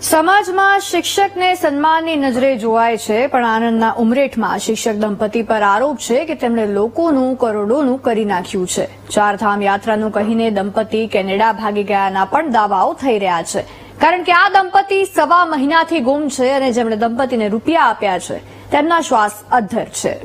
સમાજમાં શિક્ષકને સન્માનની નજરે જોવાય છે, પણ આનંદના ઉમરેઠમાં શિક્ષક દંપતી પર આરોપ છે કે તેમણે લોકોનું કરોડોનું કરી નાખ્યું છે. ચારધામ યાત્રાનું કહીને દંપતી કેનેડા ભાગી ગયાના પણ દાવાઓ થઈ રહ્યા છે. કારણ કે આ દંપતી સવા મહિનાથી ગુમ છે અને જેમણે દંપતીને રૂપિયા આપ્યા છે, તેમના શ્વાસ અધ્ધર છે.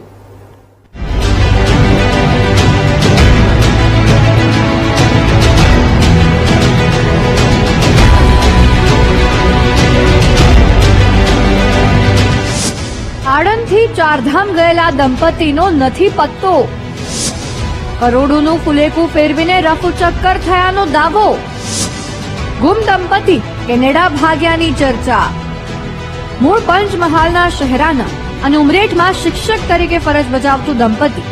ચારધામ ગયેલા દંપતીનો નથી પત્તો. કરોડોનું ફુલેકું ફેરવીને રફ ચક્કર થયાનો દાવો. ગુમ દંપતી, કેનેડા ભાગ્યાની ચર્ચા. મૂળ પંચમહાલના શહેરાના અને ઉમરેઠમાં શિક્ષક તરીકે ફરજ બજાવતું દંપતી,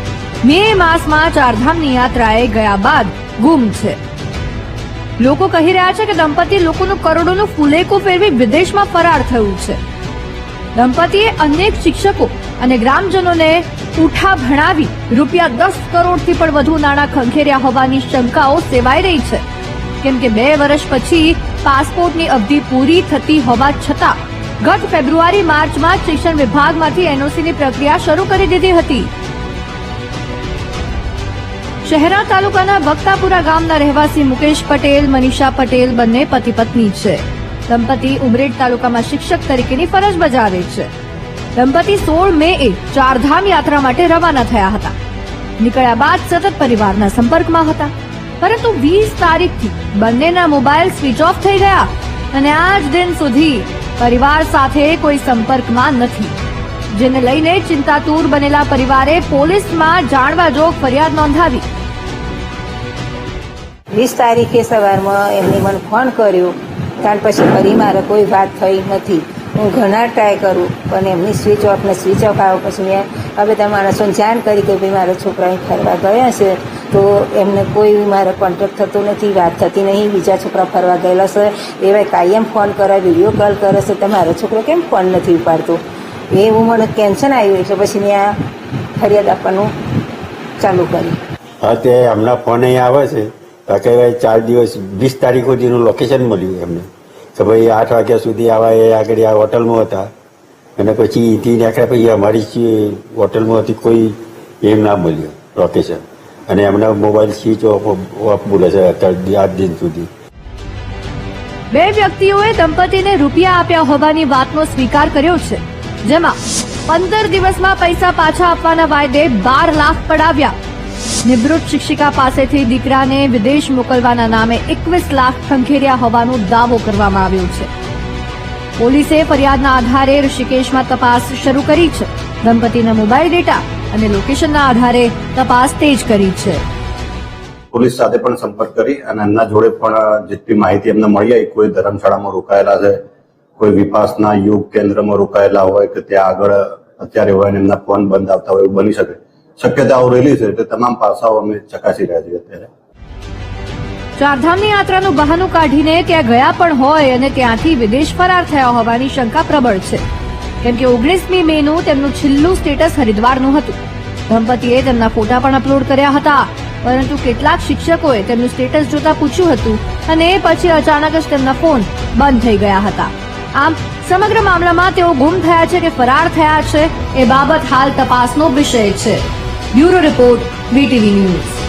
મે માસમાં ચારધામની યાત્રાએ ગયા બાદ ગુમ છે. લોકો કહી રહ્યા છે કે દંપતી લોકોનું કરોડોનું ફુલેકું ફેરવી વિદેશમાં ફરાર થયું છે. દંપતીએ અનેક શિક્ષકો અને ગ્રામજનોને ઉઠા ભણાવી રૂપિયા દસ કરોડથી પણ વધુ નાણાં ખંખેર્યા હોવાની શંકાઓ સેવાઈ રહી છે. કેમ કે બે વર્ષ પછી પાસપોર્ટની અવધિ પૂરી થતી હોવા છતાં ગત ફેબ્રુઆરી, માર્ચમાં શિક્ષણ વિભાગમાંથી એનઓસીની પ્રક્રિયા શરૂ કરી દીધી હતી. શહેરા તાલુકાના વક્તાપુરા ગામના રહેવાસી મુકેશ પટેલ, મનીષા પટેલ બંને પતિ પત્ની છે. દંપતી ઉમરેઠ તાલુકામાં શિક્ષક તરીકેની ફરજ બજાવે છે. દંપતી સોળ મે એ ચારધામ યાત્રા માટે રવાના થયા હતા. નીકળ્યા બાદ સતત પરિવારના સંપર્કમાં હતા. પરંતુ વીસ તારીખથી બંનેના મોબાઈલ સ્વિચ ઓફ થઈ ગયા અને આજ દિન સુધી પરિવાર સાથે કોઈ સંપર્કમાં નથી. જેને લઈને ચિંતાતુર બનેલા પરિવારે પોલીસમાં જાણવા જોગ ફરિયાદ નોંધાવી. વીસ તારીખે સવારમાં એમને મને ફોન કર્યો. ત્યાર પછી ફરી મારે કોઈ વાત થઈ નથી. હું ઘણા ટ્રાય કરું, પણ એમની સ્વિચ ઓફ ને સ્વિચ ઓફ આવ્યો પછી મેં હવે બધા માણસોને જાણ કરી કે ભાઈ મારા છોકરા અહીં ફરવા ગયા છે, તો એમને કોઈ મારો કોન્ટેક્ટ થતો નથી, વાત થતી નહીં, બીજા છોકરા ફરવા ગયેલા છે એવા કાયમ ફોન કરે વીડિયો કોલ કરે છે, તો મારો છોકરો કેમ ફોન નથી ઉપાડતો? એવું મને ટેન્શન આવ્યું એટલે પછી મેં આ ફરિયાદ આપવાનું ચાલુ કર્યું. હા, તે હમણાં ફોન અહીં આવે છે. ભાઈ ચાર દિવસ, વીસ તારીખ સુધીનું લોકેશન મળ્યું એમને. કે ભાઈ આઠ વાગ્યા સુધી આવા એ આગળ આ હોટલમાં હતા. અને પછી અહીંથી નીકળ્યા પછી અમારી હોટલમાં હતી, કોઈ એમ ના મળ્યું લોકેશન અને એમના મોબાઈલ સ્વિચ ઓફ ઓફ બોલે છે આઠ દિન સુધી. બે વ્યક્તિઓએ દંપતીને રૂપિયા આપ્યા હોવાની વાતનો સ્વીકાર કર્યો છે, જેમાં પંદર દિવસમાં પૈસા પાછા આપવાના વાયદે બાર લાખ પડાવ્યા. નિવૃત્ત શિક્ષિકા પાસેથી દીકરાને વિદેશ મોકલવાના નામે એકવીસ લાખ ખંખેર્યા હોવાનો દાવો કરવામાં આવ્યો છે. પોલીસે ફરિયાદના આધારે ઋષિકેશમાં તપાસ શરૂ કરી છે. દંપતીના મોબાઈલ ડેટા અને લોકેશનના આધારે તપાસ તેજ કરી છે. પોલીસ સાથે પણ સંપર્ક કરી અને એમના જોડે પણ જેટલી માહિતી એમને મળી આવી, કોઈ ધર્મશાળામાં રોકાયેલા છે, કોઈ વિપાસના યોગ કેન્દ્રમાં રોકાયેલા હોય કે ત્યાં આગળ અત્યારે હોય એમના ફોન બંધ આવતા હોય, એવું બની શકે. શક્યતાઓ રહેલી છે એટલે તમામ પાસાઓ અમે ચકાસી રહ્યા છીએ અત્યારે. ચારધામની યાત્રાનું બહાનું કાઢીને ત્યાં ગયા પણ હોય અને ત્યાંથી વિદેશ ફરાર થયા હોવાની શંકા પ્રબળ છે. કેમ કે ઓગણીસમી મે નું તેમનું છેલ્લું સ્ટેટસ હરિદ્વારનું હતું. દંપતીએ તેમના ફોટા પણ અપલોડ કર્યા હતા, પરંતુ કેટલાક શિક્ષકોએ તેમનું સ્ટેટસ જોતા પૂછ્યું હતું અને એ પછી અચાનક જ તેમના ફોન બંધ થઈ ગયા હતા. આમ, સમગ્ર મામલામાં તેઓ ગુમ થયા છે કે ફરાર થયા છે એ બાબત હાલ તપાસનો વિષય છે. Bureau report V T V news